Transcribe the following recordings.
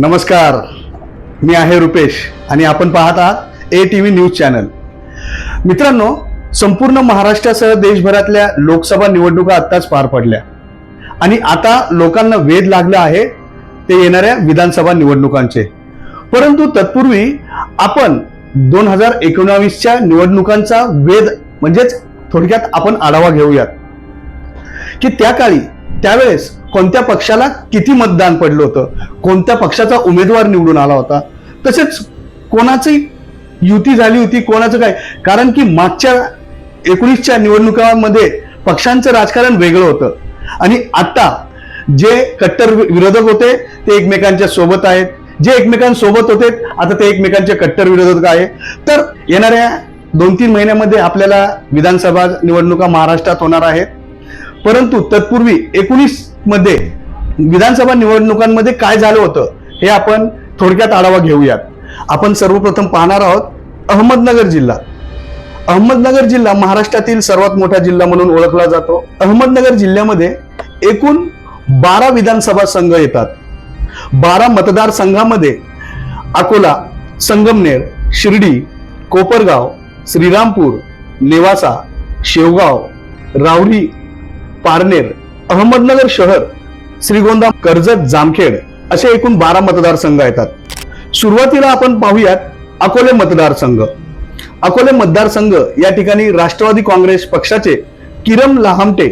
नमस्कार. मी आहे रुपेश आणि आपण पाहत आहात A T V news channel. मित्रांनो संपूर्ण महाराष्ट्रासह देशभरातल्या लोकसभा निवडणुका आत्ताच पार पडल्या. आणि आता लोकांना वेध लागला आहे ते येणाऱ्या विधानसभा निवडणुकांचे. परंतु तत्पूर्वी आपण दोन हजार एकोणावीसच्या निवडणुकांचा वेध म्हणजेच थोडक्यात आपण आढावा घेऊयात. की त्या काळी त्यावेळेस कोणत्या पक्षाला किती मतदान पडलं होतं? कोणत्या पक्षाचा उमेदवार निवडून आला होता? तसेच कोणाची युती झाली होती कोणाचं काय? कारण की मागच्या एकोणीसच्या निवडणुकांमध्ये पक्षांचं राजकारण वेगळं होतं. आणि आता जे कट्टर विरोधक होते ते एकमेकांच्या सोबत आहेत. जे एकमेकांसोबत होते आता ते एकमेकांचे कट्टर विरोधक आहे. तर येणाऱ्या दोन तीन महिन्यामध्ये आपल्याला विधानसभा निवडणुका महाराष्ट्रात होणार आहेत. परंतु तत्पूर्वी एकोणीस मध्ये विधानसभा निवडणुकांमध्ये काय झालं होतं हे आपण थोडक्यात आढावा घेऊयात. आपण सर्वप्रथम पाहणार आहोत अहमदनगर जिल्हा. अहमदनगर जिल्हा महाराष्ट्रातील सर्वात मोठा जिल्हा म्हणून ओळखला जातो. अहमदनगर जिल्ह्यामध्ये एकूण बारा विधानसभा संघ येतात. बारा मतदारसंघामध्ये अकोला संगमनेर शिर्डी कोपरगाव श्रीरामपूर नेवासा शेवगाव रावरी पारनेर अहमदनगर शहर श्रीगोंदा कर्जत जामखेड असे एकूण बारा मतदारसंघ येतात. सुरुवातीला आपण पाहूयात अकोले मतदारसंघ. अकोले मतदारसंघ या ठिकाणी राष्ट्रवादी काँग्रेस पक्षाचे किरम लहामटे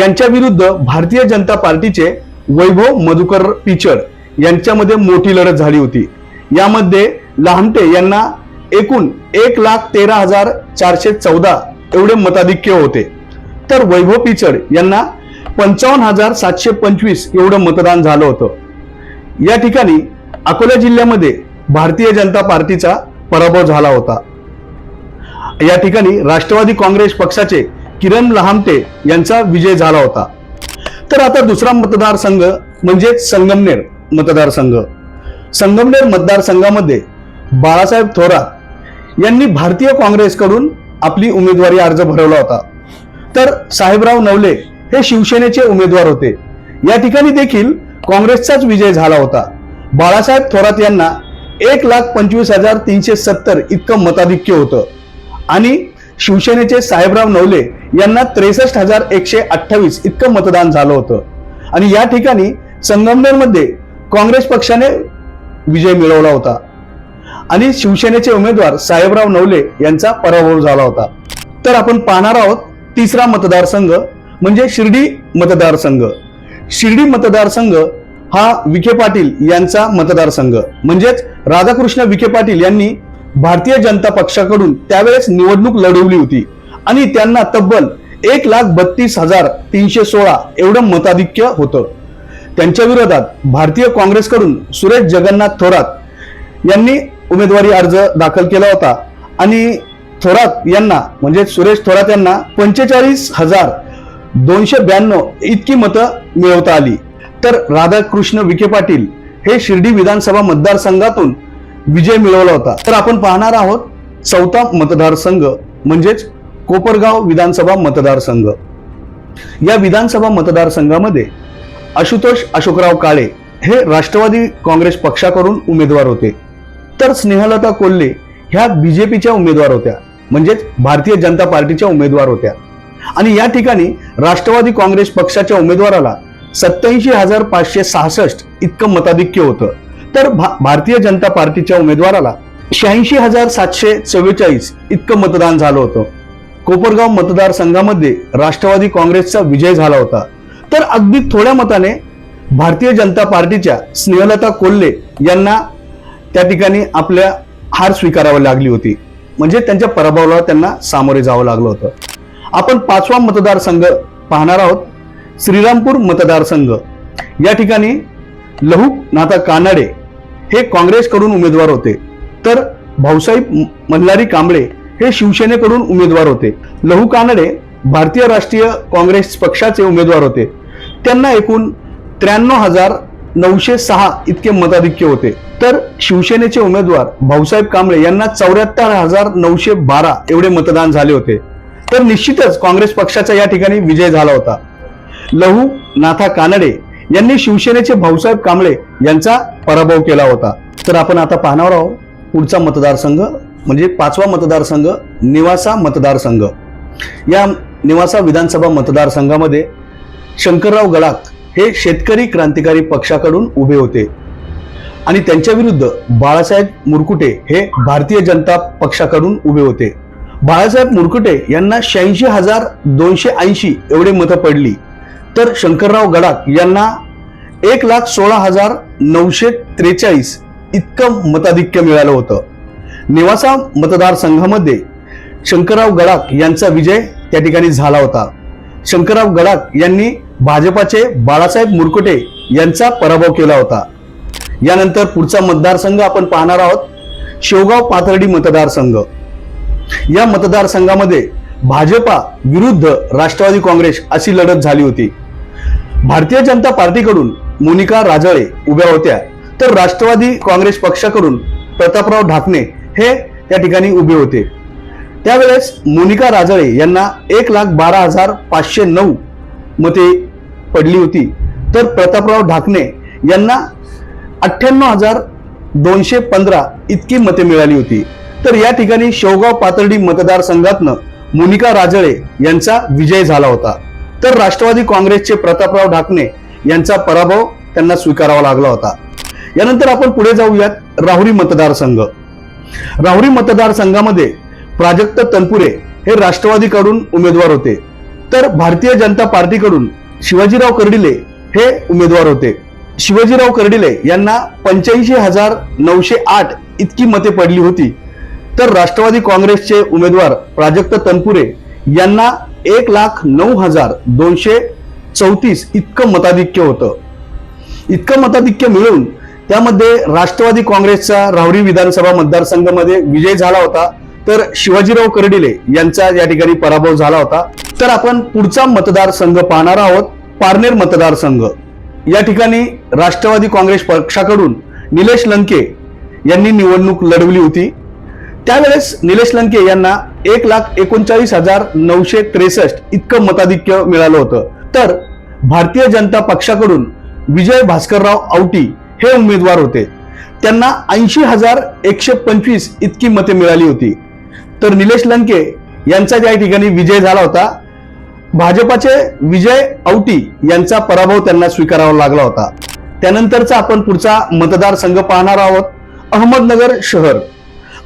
यांच्या विरुद्ध भारतीय जनता पार्टीचे वैभव मधुकर पिचड यांच्यामध्ये मोठी लढत झाली होती. यामध्ये लहामटे यांना एकूण एक लाख तेरा हजार चारशे चौदा एवढे मताधिक्य होते. तर वैभव पिचड यांना पंचावन्न हजार सातशे पंचवीस एवढं मतदान झालं होतं. या ठिकाणी अकोला जिल्ह्यामध्ये भारतीय जनता पार्टीचा पराभव झाला होता. या ठिकाणी राष्ट्रवादी काँग्रेस पक्षाचे किरण लहामटे यांचा विजय झाला होता. तर आता दुसरा मतदारसंघ म्हणजे संगमनेर मतदारसंघ. संगमनेर मतदारसंघामध्ये बाळासाहेब थोरात यांनी भारतीय काँग्रेसकडून आपली उमेदवारी अर्ज भरवला होता. तर साहेबराव नवले हे शिवसेनेचे उमेदवार होते. या ठिकाणी देखील काँग्रेसचाच विजय झाला होता. बाळासाहेब थोरात यांना एक लाख पंचवीस हजार तीनशे सत्तर इतकं मताधिक्य होतं. आणि शिवसेनेचे साहेबराव नवले यांना त्रेसष्ट हजार एकशे अठ्ठावीस इतकं मतदान झालं होतं. आणि या ठिकाणी संगमनेरमध्ये काँग्रेस पक्षाने विजय मिळवला होता. आणि शिवसेनेचे उमेदवार साहेबराव नवले यांचा पराभव झाला होता. तर आपण पाहणार आहोत तिसरा मतदारसंघ म्हणजे शिर्डी मतदारसंघ. शिर्डी मतदारसंघ हा विखे पाटील यांचा मतदारसंघ. म्हणजेच राधाकृष्ण विखे पाटील यांनी भारतीय जनता पक्षाकडून त्यावेळेस निवडणूक लढवली होती. आणि त्यांना तब्बल एक लाख बत्तीस हजार तीनशे सोळा एवढं मताधिक्य होतं. त्यांच्या विरोधात भारतीय काँग्रेसकडून सुरेश जगन्नाथ थोरात यांनी उमेदवारी अर्ज दाखल केला होता. आणि थोरात यांना म्हणजे सुरेश थोरात यांना पंचेचाळीस हजार दोनशे ब्याण्णव इतकी मतं मिळवता आली. तर राधाकृष्ण विखे पाटील हे शिर्डी विधानसभा मतदारसंघातून विजय मिळवला होता. तर आपण पाहणार आहोत चौथा मतदारसंघ म्हणजेच कोपरगाव विधानसभा मतदारसंघ. या विधानसभा मतदारसंघामध्ये आशुतोष अशोकराव काळे हे राष्ट्रवादी काँग्रेस पक्षाकडून उमेदवार होते. तर स्नेहलता कोल्हे ह्या बीजेपीच्या उमेदवार होत्या म्हणजेच भारतीय जनता पार्टीच्या उमेदवार होत्या. आणि या ठिकाणी राष्ट्रवादी काँग्रेस पक्षाच्या उमेदवाराला सत्याऐंशी हजार पाचशे सहासष्ट इतकं मताधिक्य होतं. तर भा- भारतीय जनता पार्टीच्या उमेदवाराला शहाऐंशी हजार सातशे चव्वेचाळीस इतकं मतदान झालं होतं. कोपरगाव मतदारसंघामध्ये राष्ट्रवादी काँग्रेसचा विजय झाला होता. तर अगदी थोड्या मताने भारतीय जनता पार्टीच्या स्नेहलता कोल्हे यांना त्या ठिकाणी आपल्या हार स्वीकारावी लागली होती. म्हणजे त्यांच्या पराभवाला त्यांना सामोरे जावं लागलं होतं. आपण पाचवा मतदारसंघ पाहणार आहोत. श्रीरामपूर मतदारसंघ. या ठिकाणी लहू नाथा कानाडे हे काँग्रेसकडून उमेदवार होते. तर भाऊसाहेब मल्हारी कांबळे हे शिवसेनेकडून उमेदवार होते. लहू कानडे भारतीय राष्ट्रीय काँग्रेस पक्षाचे उमेदवार होते. त्यांना एकूण त्र्याण्णव हजार नऊशे सहा इतके मताधिक्य होते. तर शिवसेनेचे उमेदवार भाऊसाहेब कांबळे यांना चौऱ्याहत्तर हजार नऊशे बारा एवढे मतदान झाले होते. तर निश्चितच काँग्रेस पक्षाचा या ठिकाणी विजय झाला होता. लहू नाथा कानडे यांनी शिवसेनेचे भाऊसाहेब कांबळे यांचा पराभव केला होता. तर आपण आता पाहणार आहोत पुढचा मतदारसंघ म्हणजे पाचवा मतदारसंघ निवासा मतदारसंघ. या निवासा विधानसभा मतदारसंघामध्ये शंकरराव गडाख हे शेतकरी क्रांतिकारी पक्षाकडून उभे होते. आणि त्यांच्या विरुद्ध बाळासाहेब मुरकुटे हे भारतीय जनता पक्षाकडून उभे होते. बाळासाहेब मुरकुटे यांना शहाऐंशी हजार दोनशे ऐंशी एवढे मतं पडली. तर शंकरराव गडाख यांना एक लाख सोळा हजार नऊशे त्रेचाळीस इतकं मताधिक्य मिळालं होतं. निवासा मतदारसंघामध्ये शंकरराव गडाख यांचा विजय त्या ठिकाणी झाला होता. शंकरराव गडाख यांनी भाजपाचे बाळासाहेब मुरकुटे यांचा पराभव केला होता. यानंतर पुढचा मतदारसंघ आपण पाहणार आहोत. शेवगाव पाथर्डी मतदारसंघ. या मतदारसंघामध्ये भाजपा विरुद्ध राष्ट्रवादी काँग्रेस अशी लढत झाली होती. भारतीय जनता पार्टीकडून मोनिका राजळे उभ्या होत्या. तर राष्ट्रवादी काँग्रेस पक्षाकडून प्रतापराव ढाकणे हे त्या ठिकाणी उभे होते. त्यावेळेस मोनिका राजळे यांना एक लाख बारा हजार पाचशे नऊ मते पडली होती. तर प्रतापराव ढाकणे यांना अठ्ठ्याण्णव हजार दोनशे पंधरा इतकी मते मिळाली होती. तर या ठिकाणी शेवगाव पातर्डी मतदारसंघातनं मोनिका राजळे यांचा विजय झाला होता. तर राष्ट्रवादी काँग्रेसचे प्रतापराव ढाकणे यांचा पराभव त्यांना स्वीकारावा लागला होता. यानंतर आपण पुढे जाऊयात राहुरी मतदारसंघ. राहुरी मतदारसंघामध्ये प्राजक्त तनपुरे हे राष्ट्रवादीकडून उमेदवार होते. तर भारतीय जनता पार्टीकडून शिवाजीराव कर्डिले हे उमेदवार होते. शिवाजीराव कर्डिले यांना पंच्याऐंशी हजार नऊशे आठ इतकी मते पडली होती. तर राष्ट्रवादी काँग्रेसचे उमेदवार प्राजक्त तनपुरे यांना एक लाख नऊ हजार दोनशे चौतीस इतकं मताधिक्य होतं. इतकं मताधिक्य मिळून त्यामध्ये राष्ट्रवादी काँग्रेसचा राहुरी विधानसभा मतदारसंघामध्ये विजय झाला होता. तर शिवाजीराव कर्डिले यांचा या ठिकाणी पराभव झाला होता. तर आपण पुढचा मतदारसंघ पाहणार आहोत पारनेर मतदारसंघ. या ठिकाणी राष्ट्रवादी काँग्रेस पक्षाकडून निलेश लंके यांनी निवडणूक लढवली होती. त्यावेळेस निलेश लंके यांना एक लाख एकोणचाळीस हजार नऊशे त्रेसष्ट इतकं मताधिक्य मिळालं होतं. तर भारतीय जनता पक्षाकडून विजय भास्करराव आवटी हे उमेदवार होते. त्यांना ऐंशी हजार एकशे पंचवीस इतकी मते मिळाली होती. तर निलेश लंके यांचा या ठिकाणी विजय झाला होता भाजपाचे विजय औटी यांचा पराभव त्यांना स्वीकारावा लागला होता. त्यानंतरचा आपण पुढचा मतदारसंघ पाहणार आहोत अहमदनगर शहर.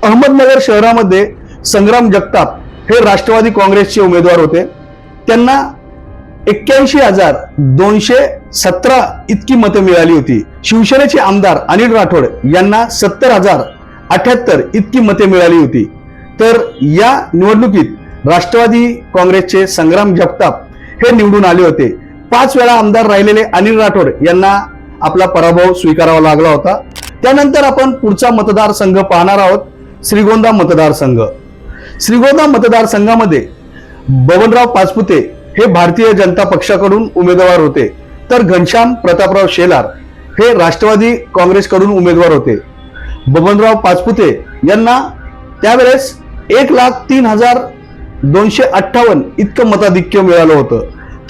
अहमदनगर शहरामध्ये संग्राम जगताप हे राष्ट्रवादी काँग्रेसचे उमेदवार होते. त्यांना एक्क्याऐंशी हजार दोनशे सतरा इतकी मतं मिळाली होती. शिवसेनेचे आमदार अनिल राठोड यांना सत्तर हजार अठ्याहत्तर इतकी मते मिळाली होती. तर या निवडणुकीत राष्ट्रवादी काँग्रेसचे संग्राम जगताप हे निवडून आले होते. पाच वेळा आमदार राहिलेले अनिल राठोड यांना आपला पराभव स्वीकारावा लागला होता. त्यानंतर आपण पुढचा मतदारसंघ पाहणार आहोत. श्रीगोंदा मतदारसंघ. श्रीगोंदा मतदारसंघामध्ये बबनराव पाचपुते हे भारतीय जनता पक्षाकडून उमेदवार होते. तर घनश्याम प्रतापराव शेलार हे राष्ट्रवादी काँग्रेसकडून उमेदवार होते. बबनराव पाचपुते यांना त्यावेळेस एक लाख तीन हजार दोनशे अठ्ठावन्न इतकं मताधिक्य मिळालं होतं.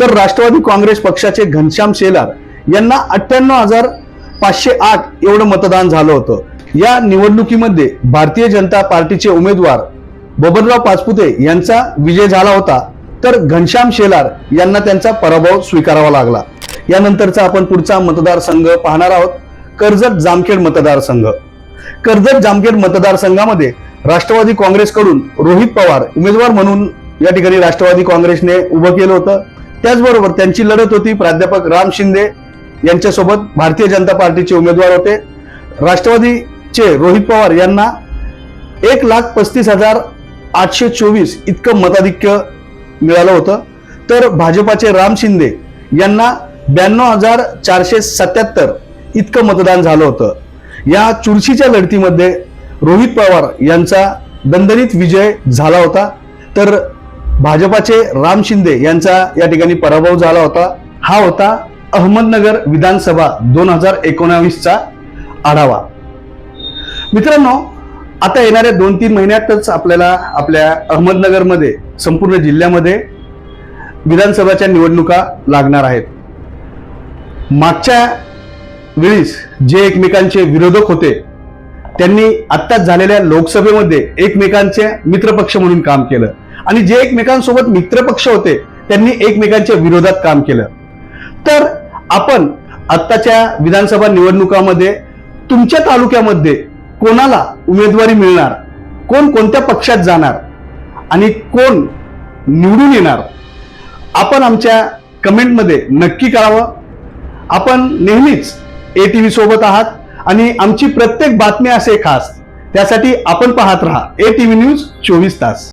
तर राष्ट्रवादी काँग्रेस पक्षाचे घनश्याम शेलार यांना अठ्ठ्याण्णव हजार पाचशे आठ एवढं मतदान झालं होतं. या निवडणुकीमध्ये भारतीय जनता पार्टीचे उमेदवार बबनराव पाचपुते यांचा विजय झाला होता तर घनश्याम शेलार यांना त्यांचा पराभव स्वीकारावा लागला. यानंतरचा आपण पुढचा मतदारसंघ पाहणार आहोत कर्जत जामखेड मतदारसंघ. कर्जत जामखेड मतदारसंघामध्ये राष्ट्रवादी काँग्रेसकडून रोहित पवार उमेदवार म्हणून या ठिकाणी राष्ट्रवादी काँग्रेसने उभं केलं होतं. त्याचबरोबर त्यांची लढत होती प्राध्यापक राम शिंदे यांच्यासोबत भारतीय जनता पार्टीचे उमेदवार होते. राष्ट्रवादी चे रोहित पवार यांना एक लाख पस्तीस हजार आठशे चोवीस इतकं मताधिक्य मिळालं होतं. तर भाजपाचे राम शिंदे यांना ब्याण्णव हजार चारशे सत्याहत्तर इतकं मतदान झालं होतं. या चुरशीच्या लढतीमध्ये रोहित पवार यांचा दणदणीत विजय झाला होता. तर भाजपाचे राम शिंदे यांचा या ठिकाणी पराभव झाला होता. हा होता अहमदनगर विधानसभा दोन हजार एकोणावीसचा आढावा. मित्रांनो आता येणाऱ्या दोन तीन महिन्यातच आपल्याला आपल्या अहमदनगरमध्ये संपूर्ण जिल्ह्यामध्ये विधानसभाच्या निवडणुका लागणार आहेत. मागच्या वेळीस जे एकमेकांचे विरोधक होते त्यांनी आत्ताच झालेल्या लोकसभेमध्ये एकमेकांचे मित्रपक्ष म्हणून काम केलं. आणि जे एकमेकांसोबत मित्रपक्ष होते त्यांनी एकमेकांच्या विरोधात काम केलं. तर आपण आत्ताच्या विधानसभा निवडणुकामध्ये तुमच्या तालुक्यामध्ये कोणाला उमेदवारी मिळणार? कोण कोणत्या पक्षात जाणार? आणि कोण निवडून येणार? आपण आमच्या कमेंटमध्ये नक्की करावं. आपण नेहमीच ए टी व्ही सोबत आहात आणि आमची प्रत्येक बातमी असे खास. त्यासाठी आपण पाहत राहा. ए टी व्ही न्यूज चोवीस तास.